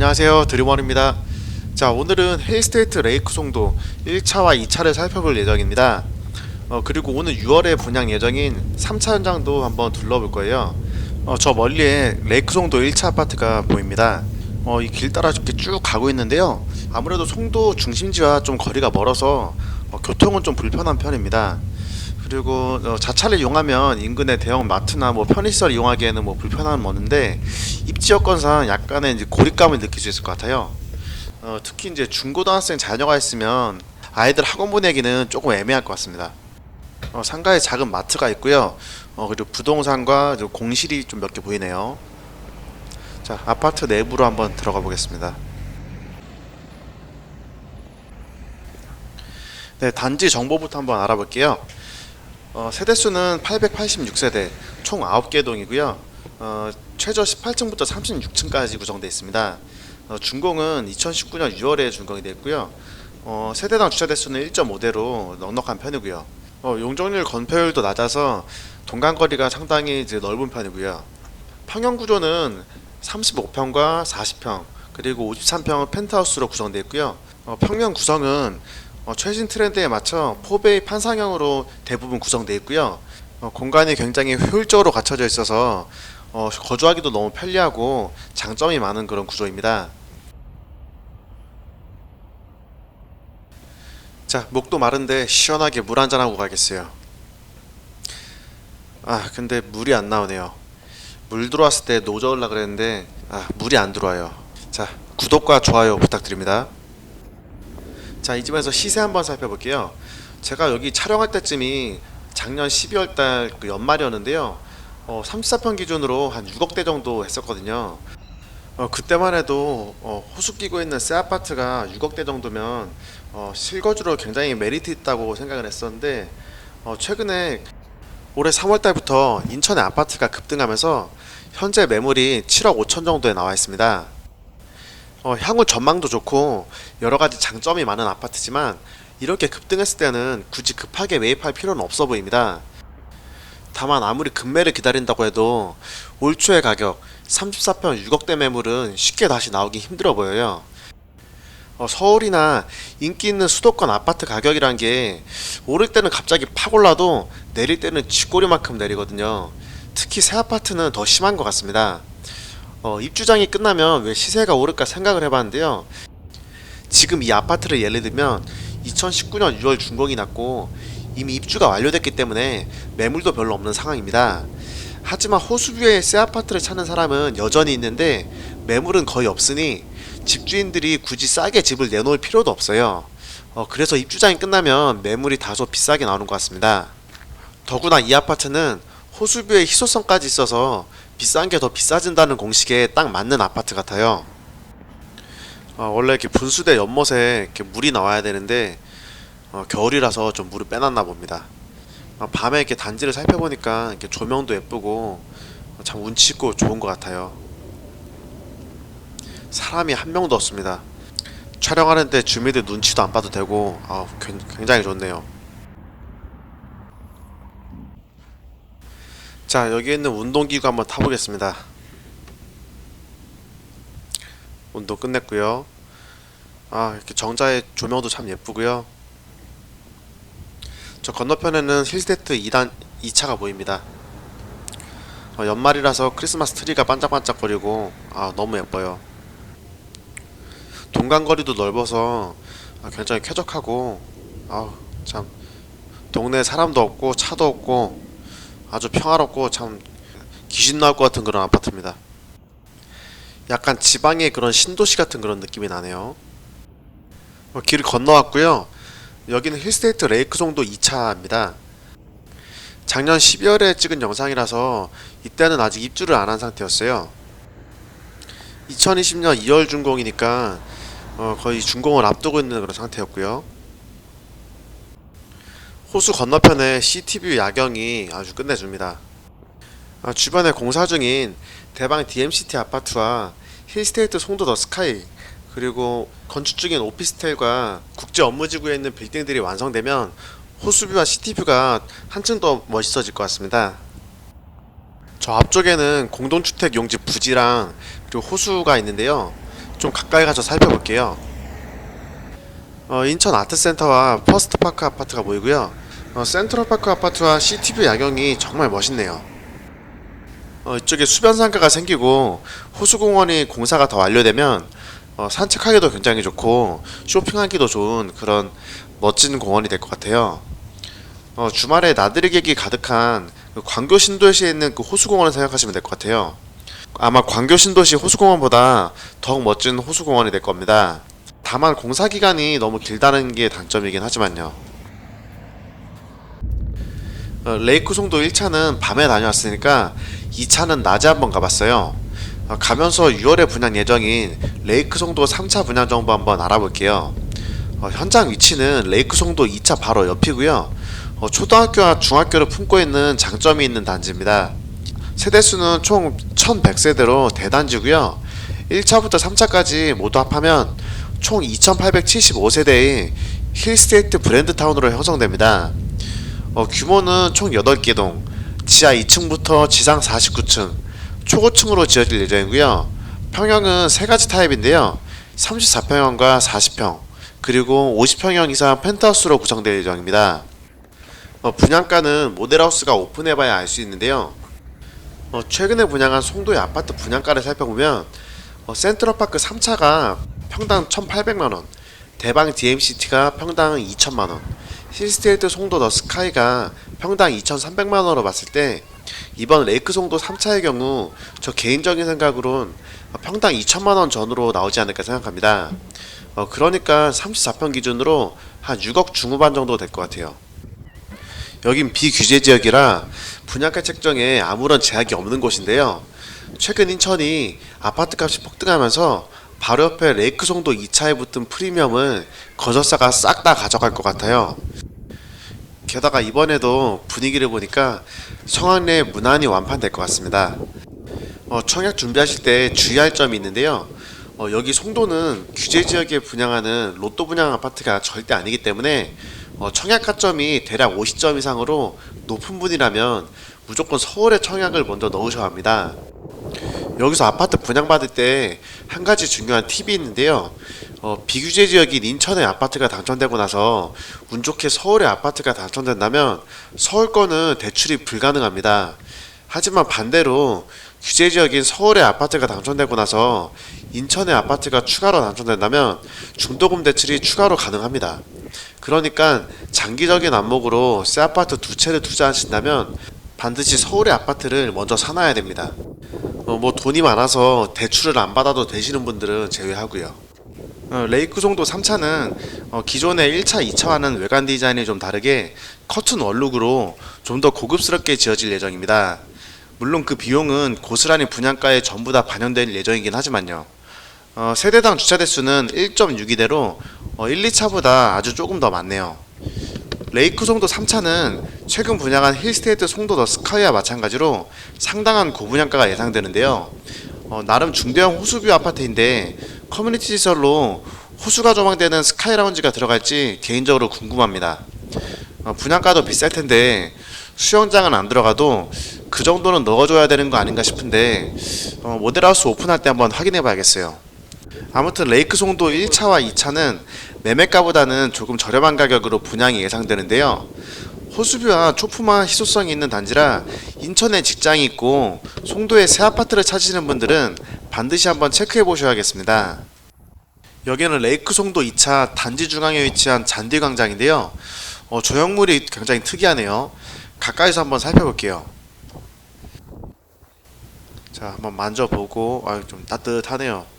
안녕하세요. 드림원입니다. 자 오늘은 힐스테이트 레이크 송도 1차와 2차를 살펴볼 예정입니다. 어, 그리고 오늘 6월에 분양 예정인 3차 현장도 한번 둘러볼 거예요. 어, 저 멀리에 레이크 송도 1차 아파트가 보입니다. 어, 이 길 따라 이렇게 쭉 가고 있는데요. 아무래도 송도 중심지와 좀 거리가 멀어서 어, 교통은 좀 불편한 편입니다 그리고 어, 자차를 이용하면 인근의 대형 마트나 뭐 편의시설 이용하기에는 뭐 불편함은 없는데 입지 여건상 약간의 이제 고립감을 느낄 수 있을 것 같아요. 어, 특히 이제 중고등학생 자녀가 있으면 아이들 학원 보내기는 조금 애매할 것 같습니다. 어, 상가에 작은 마트가 있고요. 어, 그리고 부동산과 공실이 좀 몇 개 보이네요. 자 아파트 내부로 한번 들어가 보겠습니다. 네 단지 정보부터 한번 알아볼게요. 어, 세대수는 886세대, 총 9개 동이고요. 어, 최저 18층부터 36층까지 구성되어 있습니다. 어, 준공은 2019년 6월에 준공이 됐고요. 어, 세대당 주차 대수는 1.5대로 넉넉한 편이고요. 어, 용적률 건폐율도 낮아서 동간거리가 상당히 넓은 편이고요. 평형 구조는 35평과 40평 그리고 53평은 펜트하우스로 구성되어 있고요. 어, 평면 구성은 어, 최신 트렌드에 맞춰 포베이 판상형으로 대부분 구성되어 있고요. 어, 공간이 굉장히 효율적으로 갖춰져 있어서 어, 거주하기도 너무 편리하고 장점이 많은 그런 구조입니다. 자, 목도 마른데 시원하게 물 한잔 하고 가겠어요. 아, 근데 물이 안 나오네요. 물 들어왔을 때 노저울라 그랬는데 아, 물이 안 들어와요. 자, 구독과 좋아요 부탁드립니다. 자, 이 집에서 시세 한번 살펴볼게요. 제가 여기 촬영할 때쯤이 작년 12월 달 그 연말이었는데요. 어, 34평 기준으로 한 6억대 정도 했었거든요. 어, 그때만 해도 어, 호수 끼고 있는 새 아파트가 6억대 정도면 어, 실거주로 굉장히 메리트 있다고 생각을 했었는데 어, 최근에 올해 3월 달부터 인천의 아파트가 급등하면서 현재 매물이 7억 5천 정도에 나와 있습니다. 어, 향후 전망도 좋고 여러 가지 장점이 많은 아파트지만 이렇게 급등했을 때는 굳이 급하게 매입할 필요는 없어 보입니다. 다만 아무리 급매를 기다린다고 해도 올 초의 가격 34평 6억대 매물은 쉽게 다시 나오기 힘들어 보여요. 어, 서울이나 인기 있는 수도권 아파트 가격이란 게 오를 때는 갑자기 팍 올라도 내릴 때는 쥐꼬리만큼 내리거든요. 특히 새 아파트는 더 심한 것 같습니다. 어, 입주장이 끝나면 왜 시세가 오를까 생각을 해봤는데요. 지금 이 아파트를 예를 들면 2019년 6월 준공이 났고 이미 입주가 완료됐기 때문에 매물도 별로 없는 상황입니다. 하지만 호수뷰에 새 아파트를 찾는 사람은 여전히 있는데 매물은 거의 없으니 집주인들이 굳이 싸게 집을 내놓을 필요도 없어요. 어, 그래서 입주장이 끝나면 매물이 다소 비싸게 나오는 것 같습니다. 더구나 이 아파트는 호수뷰에 희소성까지 있어서 비싼 게 더 비싸진다는 공식에 딱 맞는 아파트 같아요. 어, 원래 이렇게 분수대 연못에 이렇게 물이 나와야 되는데 어, 겨울이라서 좀 물을 빼놨나 봅니다. 어, 밤에 이렇게 단지를 살펴보니까 이렇게 조명도 예쁘고 어, 참 운치 있고 좋은 것 같아요. 사람이 한 명도 없습니다. 촬영하는데 주민들 눈치도 안 봐도 되고 아, 굉- 굉장히 좋네요. 자 여기 있는 운동기구 한번 타보겠습니다. 운동 끝냈고요. 아 이렇게 정자의 조명도 참 예쁘고요. 저 건너편에는 힐스테트 2단 2차가 보입니다. 어, 연말이라서 크리스마스 트리가 반짝반짝거리고 아 너무 예뻐요. 동간거리도 넓어서 아, 굉장히 쾌적하고 아참 동네 사람도 없고 차도 없고 아주 평화롭고 참 귀신 나올 것 같은 그런 아파트입니다. 약간 지방의 그런 신도시 같은 그런 느낌이 나네요. 어, 길을 건너왔고요. 여기는 힐스테이트 레이크 송도 2차입니다. 작년 12월에 찍은 영상이라서 이때는 아직 입주를 안 한 상태였어요. 2020년 2월 준공이니까 어, 거의 준공을 앞두고 있는 그런 상태였고요. 호수 건너편에 CTV 야경이 아주 끝내줍니다. 아, 주변에 공사 중인 대방 DMCT 아파트와 힐스테이트 송도 더 스카이 그리고 건축 중인 오피스텔과 국제 업무지구에 있는 빌딩들이 완성되면 호수뷰와 시티뷰가 한층 더 멋있어질 것 같습니다. 저 앞쪽에는 공동주택 용지 부지랑 그리고 호수가 있는데요. 좀 가까이 가서 살펴볼게요. 어, 인천 아트센터와 퍼스트파크 아파트가 보이고요. 어, 센트럴파크 아파트와 CTV 야경이 정말 멋있네요. 어, 이쪽에 수변상가가 생기고 호수공원이 공사가 더 완료되면 어, 산책하기도 굉장히 좋고 쇼핑하기도 좋은 그런 멋진 공원이 될 것 같아요. 어, 주말에 나들이 객이 가득한 그 광교 신도시에 있는 그 호수공원을 생각하시면 될 것 같아요. 아마 광교 신도시 호수공원보다 더욱 멋진 호수공원이 될 겁니다. 다만 공사 기간이 너무 길다는 게 단점이긴 하지만요. 어, 레이크 송도 1차는 밤에 다녀왔으니까 2차는 낮에 한번 가봤어요. 어, 가면서 6월에 분양 예정인 레이크 송도 3차 분양 정보 한번 알아볼게요. 어, 현장 위치는 레이크 송도 2차 바로 옆이고요. 어, 초등학교와 중학교를 품고 있는 장점이 있는 단지입니다. 세대수는 총 1100세대로 대단지고요. 1차부터 3차까지 모두 합하면 총 2875세대의 힐스테이트 브랜드타운으로 형성됩니다. 어, 규모는 총 8개 동, 지하 2층부터 지상 49층, 초고층으로 지어질 예정이고요. 평형은 세 가지 타입인데요. 34평형과 40평, 그리고 50평형 이상 펜트하우스로 구성될 예정입니다. 어, 분양가는 모델하우스가 오픈해봐야 알 수 있는데요. 어, 최근에 분양한 송도의 아파트 분양가를 살펴보면 어, 센트럴파크 3차가 평당 1,800만원, 대방 DMCT가 평당 2천만원, 힐스테이트 송도 더 스카이가 평당 2,300만원으로 봤을 때 이번 레이크 송도 3차의 경우 저 개인적인 생각으론 평당 2천만원 전으로 나오지 않을까 생각합니다. 어, 그러니까 34평 기준으로 한 6억 중후반 정도 될 것 같아요. 여긴 비규제 지역이라 분양가 책정에 아무런 제약이 없는 곳인데요. 최근 인천이 아파트 값이 폭등하면서 바로 옆에 레이크 송도 2차에 붙은 프리미엄을 건설사가 싹 다 가져갈 것 같아요. 게다가 이번에도 분위기를 보니까 성황리에 무난히 완판될 것 같습니다. 어, 청약 준비하실 때 주의할 점이 있는데요. 어, 여기 송도는 규제 지역에 분양하는 로또 분양 아파트가 절대 아니기 때문에 어, 청약 가점이 대략 50점 이상으로 높은 분이라면 무조건 서울에 청약을 먼저 넣으셔야 합니다. 여기서 아파트 분양받을 때 한 가지 중요한 팁이 있는데요. 어, 비규제 지역인 인천의 아파트가 당첨되고 나서 운 좋게 서울의 아파트가 당첨된다면 서울 거는 대출이 불가능합니다. 하지만 반대로 규제 지역인 서울의 아파트가 당첨되고 나서 인천의 아파트가 추가로 당첨된다면 중도금 대출이 추가로 가능합니다. 그러니까 장기적인 안목으로 새 아파트 두 채를 투자하신다면 반드시 서울의 아파트를 먼저 사놔야 됩니다. 어, 뭐 돈이 많아서 대출을 안 받아도 되시는 분들은 제외하고요. 어, 레이크 송도 3차는 어, 기존의 1차, 2차와는 외관 디자인이 좀 다르게 커튼 원룩으로 좀 더 고급스럽게 지어질 예정입니다. 물론 그 비용은 고스란히 분양가에 전부 다 반영될 예정이긴 하지만요. 어, 세대당 주차 대수는 1.62대로 어, 1, 2차보다 아주 조금 더 많네요. 레이크 송도 3차는 최근 분양한 힐스테이트 송도 더 스카이와 마찬가지로 상당한 고분양가가 예상되는데요. 어, 나름 중대형 호수뷰 아파트인데 커뮤니티 시설로 호수가 조망되는 스카이 라운지가 들어갈지 개인적으로 궁금합니다. 어, 분양가도 비쌀 텐데 수영장은 안 들어가도 그 정도는 넣어줘야 되는 거 아닌가 싶은데 어, 모델하우스 오픈할 때 한번 확인해 봐야겠어요. 아무튼 레이크 송도 1차와 2차는 매매가보다는 조금 저렴한 가격으로 분양이 예상되는데요. 호수뷰와 초품화 희소성이 있는 단지라 인천에 직장이 있고 송도에 새 아파트를 찾으시는 분들은 반드시 한번 체크해 보셔야겠습니다. 여기는 레이크 송도 2차 단지 중앙에 위치한 잔디 광장인데요. 어, 조형물이 굉장히 특이하네요. 가까이서 한번 살펴볼게요. 자, 한번 만져보고 아, 좀 따뜻하네요.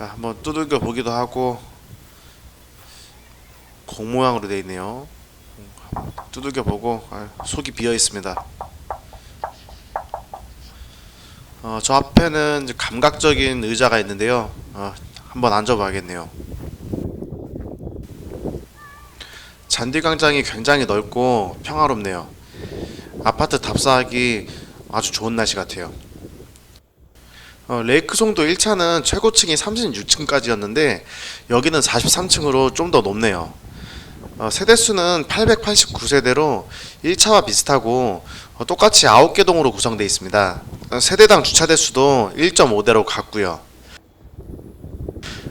자, 한번 두들겨 보기도 하고 공 모양으로 되어 있네요. 두들겨 보고 아, 속이 비어 있습니다. 어, 저 앞에는 감각적인 의자가 있는데요. 어, 한번 앉아 봐야겠네요. 잔디광장이 굉장히 넓고 평화롭네요. 아파트 답사하기 아주 좋은 날씨 같아요. 어, 레이크 송도 1차는 최고층이 36층까지였는데 여기는 43층으로 좀 더 높네요. 어, 세대수는 889세대로 1차와 비슷하고 어, 똑같이 9개 동으로 구성되어 있습니다. 어, 세대당 주차 대수도 1.5대로 같고요.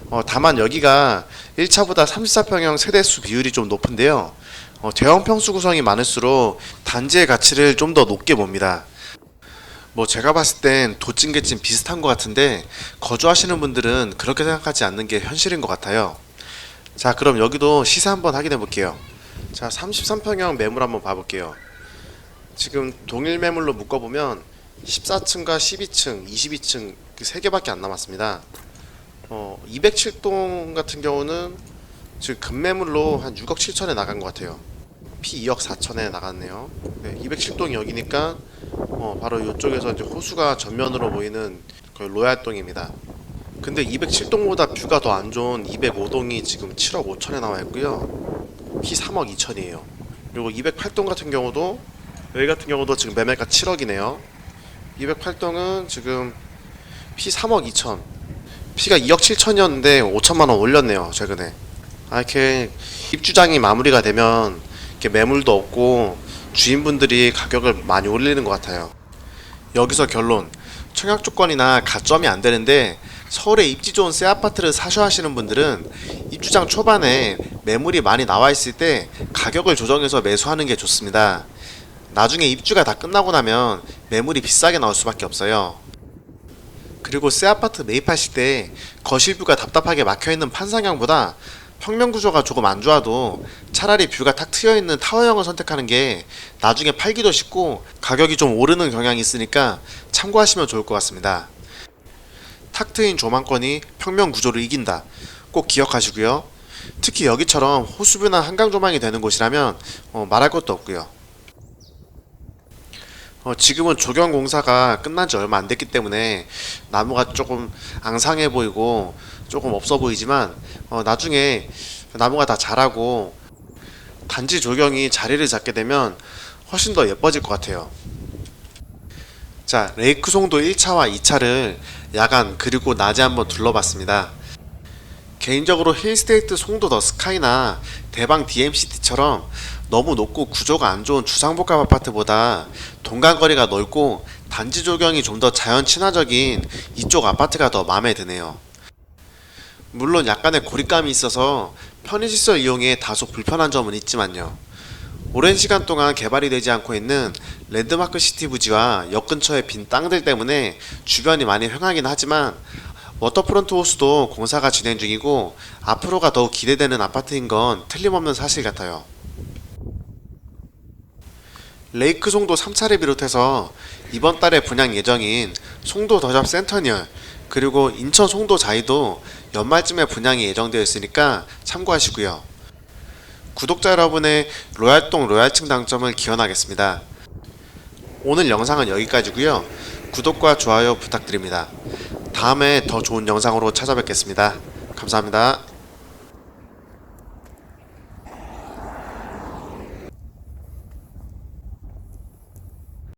어, 다만 여기가 1차보다 34평형 세대수 비율이 좀 높은데요. 어, 대형 평수 구성이 많을수록 단지의 가치를 좀 더 높게 봅니다. 뭐 제가 봤을 땐 도찐개찐 비슷한 것 같은데 거주하시는 분들은 그렇게 생각하지 않는 게 현실인 것 같아요. 자 그럼 여기도 시세 한번 확인해 볼게요. 자 33평형 매물 한번 봐볼게요. 지금 동일 매물로 묶어보면 14층과 12층, 22층 그세 개밖에 안 남았습니다. 어 207동 같은 경우는 지금 급매물로 한 6억 7천에 나간 것 같아요. P 2억 4천에 나갔네요. 네, 207동이 여기니까 어, 바로 이쪽에서 이제 호수가 전면으로 보이는 그 로얄동입니다. 근데 207동보다 뷰가 더 안 좋은 205동이 지금 7억 5천에 나와 있고요. P 3억 2천이에요. 그리고 208동 같은 경우도 여기 같은 경우도 지금 매매가 7억이네요. 208동은 지금 P 3억 2천. P가 2억 7천이었는데 5천만 원 올렸네요 최근에. 아 이렇게 입주장이 마무리가 되면 이렇게 매물도 없고 주인분들이 가격을 많이 올리는 것 같아요. 여기서 결론. 청약 조건이나 가점이 안 되는데 서울에 입지 좋은 새 아파트를 사셔 하시는 분들은 입주장 초반에 매물이 많이 나와 있을 때 가격을 조정해서 매수하는 게 좋습니다. 나중에 입주가 다 끝나고 나면 매물이 비싸게 나올 수밖에 없어요. 그리고 새 아파트 매입하실 때 거실뷰가 답답하게 막혀 있는 판상형보다 평면 구조가 조금 안 좋아도 차라리 뷰가 탁 트여 있는 타워형을 선택하는 게 나중에 팔기도 쉽고 가격이 좀 오르는 경향이 있으니까 참고하시면 좋을 것 같습니다. 탁 트인 조망권이 평면 구조를 이긴다. 꼭 기억하시고요. 특히 여기처럼 호수뷰나 한강 조망이 되는 곳이라면 어, 말할 것도 없고요. 어, 지금은 조경 공사가 끝난 지 얼마 안 됐기 때문에 나무가 조금 앙상해 보이고 조금 없어 보이지만 어, 나중에 나무가 다 자라고 단지 조경이 자리를 잡게 되면 훨씬 더 예뻐질 것 같아요. 자, 레이크 송도 1차와 2차를 야간 그리고 낮에 한번 둘러봤습니다. 개인적으로 힐스테이트 송도 더 스카이나 대방 DMCT처럼 너무 높고 구조가 안 좋은 주상복합 아파트보다 동간거리가 넓고 단지 조경이 좀 더 자연 친화적인 이쪽 아파트가 더 마음에 드네요. 물론 약간의 고립감이 있어서 편의시설 이용에 다소 불편한 점은 있지만요. 오랜 시간 동안 개발이 되지 않고 있는 랜드마크 시티 부지와 역 근처의 빈 땅들 때문에 주변이 많이 횡하긴 하지만 워터프론트 호수도 공사가 진행 중이고 앞으로가 더욱 기대되는 아파트인 건 틀림없는 사실 같아요. 레이크 송도 3차를 비롯해서 이번 달에 분양 예정인 송도 더샵 센터니얼 그리고 인천 송도 자이도 연말쯤에 분양이 예정되어 있으니까 참고하시고요. 구독자 여러분의 로얄동 로얄층 당첨을 기원하겠습니다. 오늘 영상은 여기까지고요. 구독과 좋아요 부탁드립니다. 다음에 더 좋은 영상으로 찾아뵙겠습니다. 감사합니다.